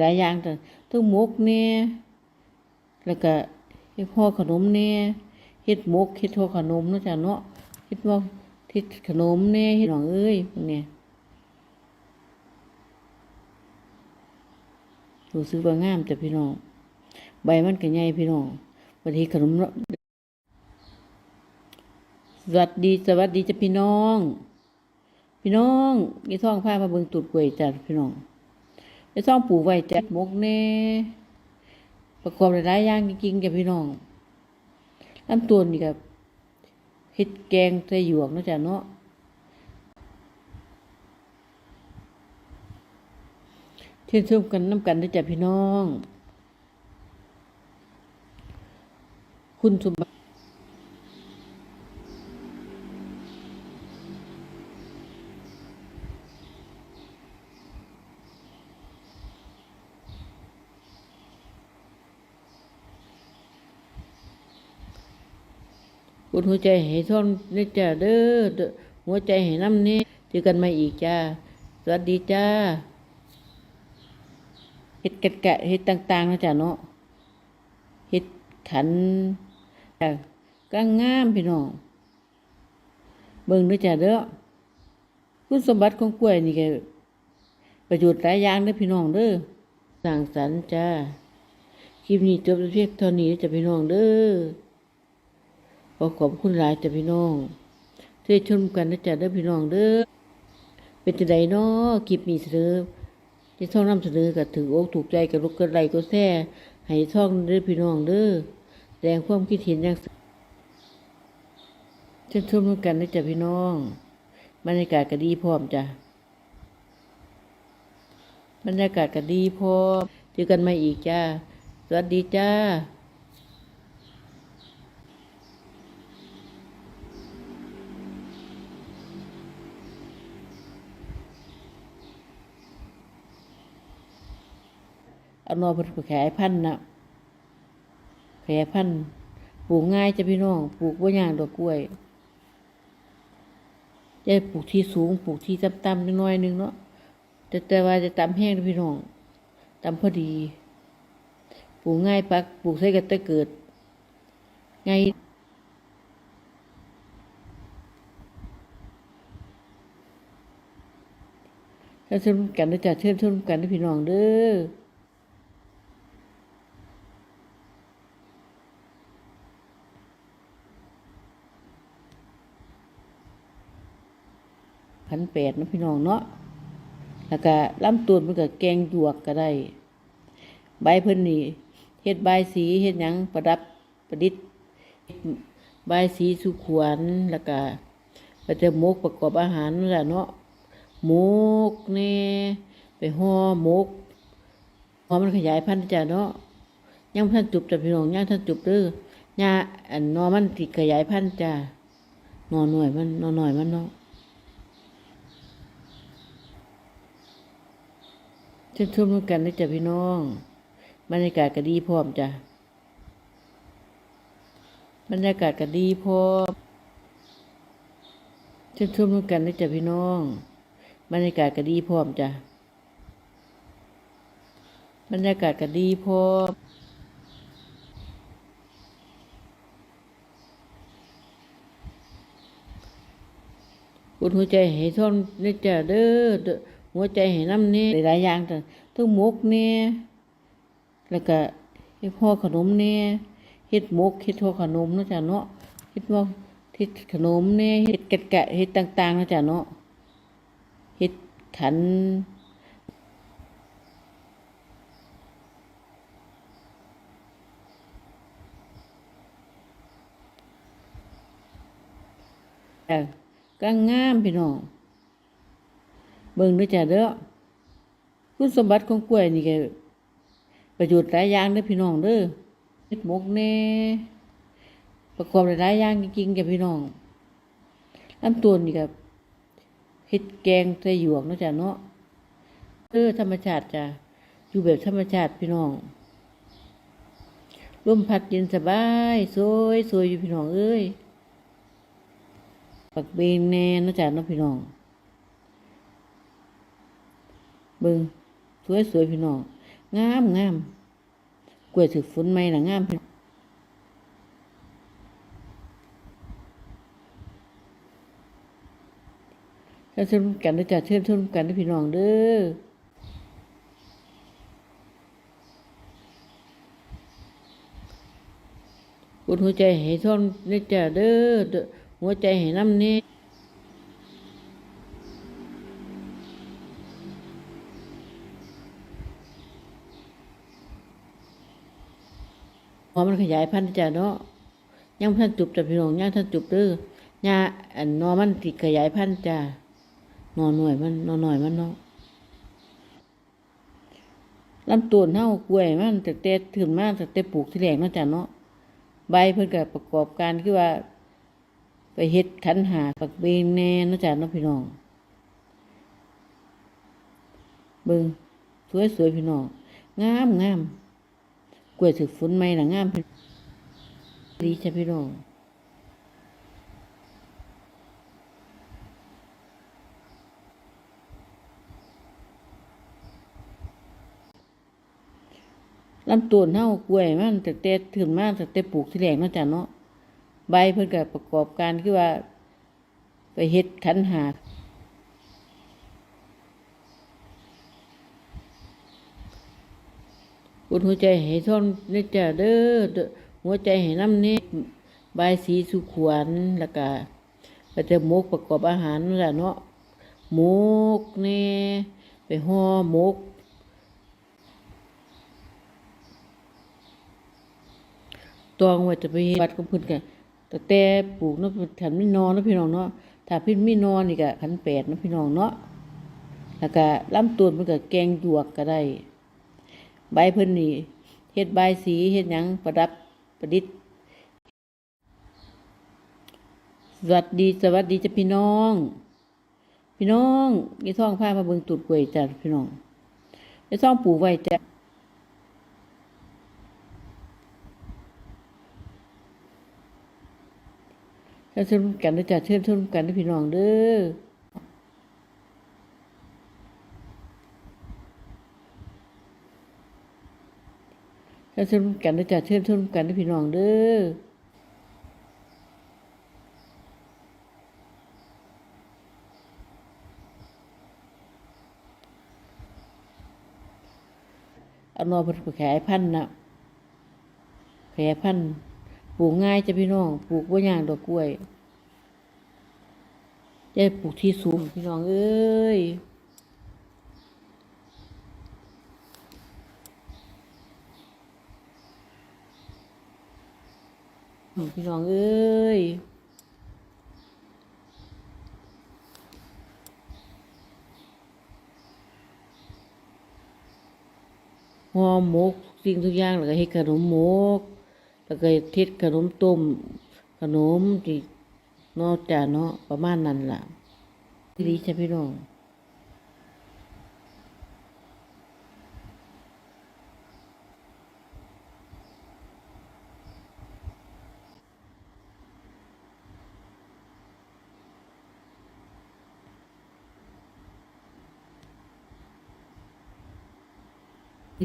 หลายอย่างแต่ทั้งหมกเนี่ยแล้วก็เฮ็ดห่อขนมเนี่ยเฮ็ดหมกเฮ็ดห่อขนมเนาะจ้ะเนาะเฮ็ดว่าเฮ็ดขนมเนี่ยเฮ็ดน้องเอ้ยพวกเนี่ยรู้สึกว่างามจ้ะพี่น้อง ใบมันก็ใหญ่พี่น้องวันนี้ขนมเนาะสวัสดีสวัสดีจ้ะพี่น้อง พี่น้องมีท้องผ้ามาเบิ่งตูดกล้วยจ้ะพี่น้อง ไอ้ท้องปูไว้จ้ะหมกแน่ประกอบหลายๆอย่างจริงๆจ้ะพี่น้องลำตัวนี่กับเฮ็ดแกงใส่หยวกเนาะจ้ะเนาะเชื่นชมกันน้ำกันเด้อจ้ะพี่น้อง คุณสมบัติ คุณหัวใจให้ท่อนนี่จ้ะเด้อหัวใจให้น้ำนี่เจอกันมาอีกจ้า สวัสดีจ้าเฮ็ดกัดกะเฮ็ดต่างๆนะจ้ะเนาะเฮ็ดขันจ้ะก็งามพี่น้องเบิ่งด้อจ้ะเด้อคุณสมบัติของกล้วยนี่แกประโยชน์หลายอย่างเด้อพี่น้องเด้อสร้างสรรค์จ้าคลิปนี้จบเพียงเท่านี้จ้ะพี่น้องเด้อ ขอขอบคุณหลายจ้ะพี่น้องที่ชมกันนะจ๊ะเด้อพี่น้องเด้อเป็นจังไดเนาะคลิปนี้เสนอที่ช่องนำเสนอก็ถืออกถูกใจกับลูกกระไลก็แซ่ให้ช่องเด้อพี่น้องเด้อแสดงความคิดเห็นอย่างเชิญชมกันนะจ๊ะพี่น้องบรรยากาศก็ดีพร้อมจ้ะบรรยากาศก็ดีพร้อมเจอกันใหม่อีกจ้าสวัสดีจ้า อาหนอเพิ่นขยายพันธุ์นะขยายพันธุ์ปลูกง่ายจ้ะพี่น้องปลูกบ่ยากดอกกล้วยจะปลูกที่สูงปลูกที่ต่ำๆจักหน่อยนึงเนาะแต่แต่ว่าจะตำแห้งเด้อพี่น้องตำพอดีปลูกง่ายปักปลูกใส่กันต่เกิดง่ายเชิญชมกันเด้อจ้ะเชิญชมกันเด้อพี่น้องเด้อ พันแปดนะพี่น้องเนาะแล้วก็ลำตูนมันก็แกงหยวกก็ได้ ใบเพิ่นนี่เฮ็ดใบสีเฮ็ดหยังประดับประดิษฐ์ใบสีสุขวนแล้วก็ก็จะหมกประกอบอาหารนั่นแหละเนาะหมกแน่ไปห่อหมกพอมันขยายพันธุ์จ้ะเนาะยังท่านจุบจ้ะพี่น้องยังท่านจุบเด้อยาอันนอมันติขยายพันธุ์จ้ะนอหน่วยมันนอหน่อยมันเนาะ ชิญชมกันนะจ๊ะพี่น้องบรรยากาศก็ดีพร้อมจ้ะบรรยากาศก็ดีพร้อมเชิญชมกันนะจ๊ะพี่น้องบรรยากาศก็ดีพร้อมจ้ะบรรยากาศก็ดีพร้อมกดหัวใจให้ท่อนนี่จ้ะเด้อ หัวใจให้น้ำนี่หลายๆอย่างจ้ะทั้งหมกเนี่ยแล้วก็เฮ็ดห่อขนมเนี่ยเฮ็ดหมกเฮ็ดห่อขนมนะจ้ะเนาะเฮ็ดว่าเฮ็ดขนมเนี่ยเฮ็ดกัดกะเฮ็ดต่างๆนะจ้ะเนาะเฮ็ดขันก็งามพี่น้อง เบิ่งเด้อจ้ะเด้อคุณสมบัติของกล้วยนี่ก็ประโยชน์หลายอย่างเด้อพี่น้องเด้อเฮ็ดหมกแน่ประกอบหลายอย่างจริงๆจ้ะพี่น้องลำตัวนี่ก็เฮ็ดแกงใส่หยวกเนาะจ้ะเนาะเออธรรมชาติจ้ะอยู่แบบธรรมชาติพี่น้องลมพัดเย็นสบายสวยสวยอยู่พี่น้องเอ้ยปักเบงแน่เนะจ๊ะเนาะพี่น้อง เบิ่งสวยสวยๆพี่น้องงามงามกล้วยถึกฝนไหมล่ะงามพี่องเชิญชมกันนะจ๊ะเชิญชมกันนะพี่น้องเด้อกดหัวใจให้ท่อนนะจ๊ะเด้อเด้อหัวใจให้น้ำนี่ อมันขยายพันธุ์จ้ะเนาะยังท่านจุบจ้ะพี่น้องยังท่านจุบเด้อยาอันนอมันติขยายพันธุ์จ้ะนอนหน่วยมันนอนหน่อยมันเนาะลำต้นเฮากล้วยมันแต่แต่ถึงมาแต่แต่ปลูกที่แรกเนาะจ้ะเนาะใบเพิ่นก็ประกอบการคือว่า ไปเฮ็ดขันหาปักเบงแน่เนาะจ้ะเนาะพี่น้องเบิ่งสวยๆพี่น้องงามงาม กล้วยถึกฝนไหมล่ะงามพี่ดีจ้ะพี่น้องลำต้นเฮากล้วยมันแต่แต่ถึงมาแต่แต่ปลูกที่แรกเนาะจ้ะเนาะใบเพิ่นก็ประกอบการคือว่า ไปเฮ็ดขันหา กดหัวใจให้ท่อนนี่จ้ะเด้อหัวใจให้น้ำนี่ใบายสีสุขวัญแล้วก็ก็จะมกประกอบอาหารนั่นแหละเนาะมกแน่ไปห่อมกตองว่าจะไปวัดกับเพิ่นกันแต่แต่ปลูกเนาะขันไม่นอนนะพี่น้องเนาะถ้าพี่ไม่นอนนี่ก็ขันแปดนะพี่น้องเนาะแล้วก็ลำต้นมันก็แกงหยวกก็ได้ ใบเพิ่นนี่เฮ็ดใบสีเฮ็ดหยังประดับประดิษฐ์สวัสดีสวัสดีจ้ะพี่น้อง พี่น้องยี่ท่องพามาเบิ่งตูดกล้วยจ้ะพี่น้องยี่ท่องปลูกไว้จ้ะเชิญชมกันนะจ้ะเชิญชมกันนะพี่น้องเด้อ เชิญชมกันนะจ๊ะเชิญชมกันนะพี่น้องเด้อเอานอพิ่นขยายพันธุ์นะขยายพันธุ์ปลูกง่ายจ้ะพี่น้อง ปลูกบ่ยากดอกกล้วยจะปลูกที่สูงพี่น้องเอ้ย พี่น้องเอ้ยห่อหมกสิ่งทุกอย่างแล้วก็เฮ็ดขนมหมก แล้วก็เฮ็ดขนมต้ม ขนมที่นอกจากเนาะประมาณนั้นล่ะดีจ้ะพี่น้อง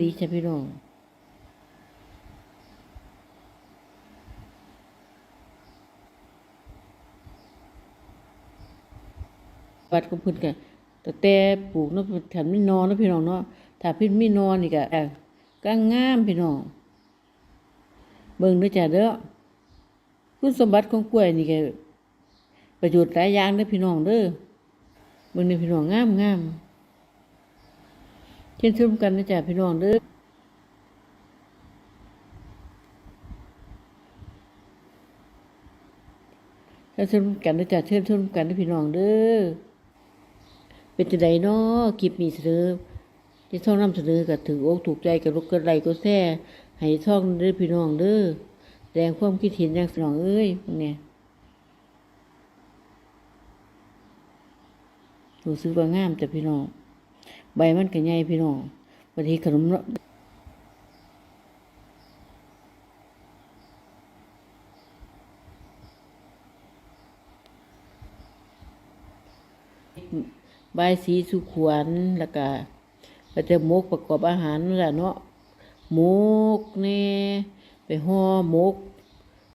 ดีจ้ะพี่น้องวัดก็พิ่นก็แต่แต่ปลูกเนาะถ้าไม่นอนเนาะพี่น้องเนาะถ้าพี่ไม่นอนนี่ก็เอ่อก็งามพี่น้อง เบิ่งเด้อจ้ะเด้อคุณสมบัติของกล้วยนี่ก็ประโยชน์หลายอย่างเด้อพี่น้องเด้อเบิ่งนี่พี่น้องงามงาม เช่นชมกันนะจ้ะพี่น้องเด้อเชิญชมกันนะจ๊ะเชิญชมกันนะพี่น้องเด้อ เป็นจังไดเนาะคลิปนี้เสนอที่ช่องนำเสนอก็ถืออกถูกใจกับลูกกระไลก็แซ่ให้ช่องเด้อพี่น้องเด้อแสดงความคิดเห็นอย่างสนองเอ้ยพวกเนี่ยรู้สึกว่างามจ้ะพี่น้อง ใบมันก็ใหญ่พี่น้องบางทีขนมใบสีสุขวัญแล้วก็ก็จะหมกประกอบอาหารนั่นแหละเนาะมกแหน่ไปห่อมก